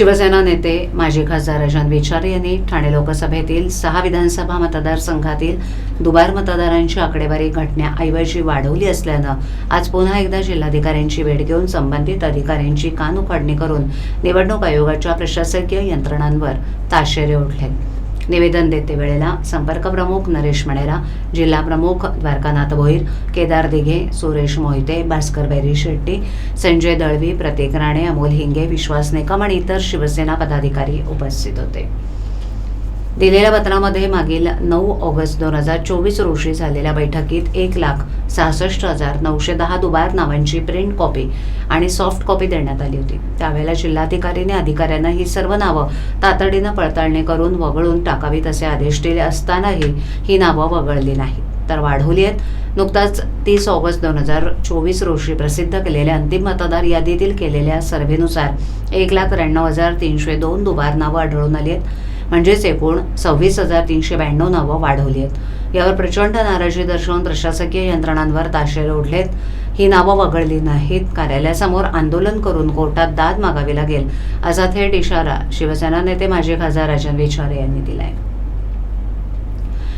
शिवसेना नेते माजी खासदार अजन विचारे यांनी ठाणे लोकसभेतील सहा विधानसभा मतदारसंघातील दुबार मतदारांची आकडेवारी घटण्याऐवजी वाढवली असल्यानं आज पुन्हा एकदा जिल्हाधिकाऱ्यांची भेट घेऊन संबंधित अधिकाऱ्यांची कानउघाडणी करून निवडणूक आयोगाच्या प्रशासकीय यंत्रणांवर ताशेरे उठले निवेदन देते वेळेला संपर्क प्रमुख नरेश मणेरा जिल्हा प्रमुख द्वारकानाथ भोईर केदार दिघे सुरेश मोहिते भास्कर बैरी शेट्टी संजय दळवी प्रतीक राणे अमोल हिंगे विश्वास नेकम आणि इतर शिवसेना पदाधिकारी उपस्थित होते. दिलेल्या पत्रामध्ये मागील नऊ ऑगस्ट दोन हजार चोवीस रोजी झालेल्या बैठकीत एक लाख सहासष्ट हजार नऊशे दहा दुबार नावांची प्रिंट कॉपी आणि सॉफ्ट कॉपी देण्यात आली होती. त्यावेळेला जिल्हाधिकारीने अधिकाऱ्यांना ही सर्व नावं तातडीनं पडताळणी करून वगळून टाकावीत असे आदेश दिले असतानाही ही नावं वगळली नाही तर वाढवली आहेत नुकताच तीस ऑगस्ट दोन हजार चोवीस रोजी प्रसिद्ध केलेल्या अंतिम मतदार यादीतील केलेल्या सर्व्हेनुसार एक लाख त्र्याण्णव हजार तीनशे दोन दुबार नावं आढळून आली आहेत. म्हणजेच एकूण सव्वीस हजार तीनशे ब्याण्णव नावं वाढवली आहेत. यावर प्रचंड नाराजी दर्शवून प्रशासकीय यंत्रणांवर ताशेरे ओढलेत. ही नावं वगळली नाहीत. कार्यालयासमोर आंदोलन करून कोर्टात दाद मागावी लागेल असा थेट इशारा शिवसेना नेते माजी खासदार राजन विचारे यांनी दिलाय.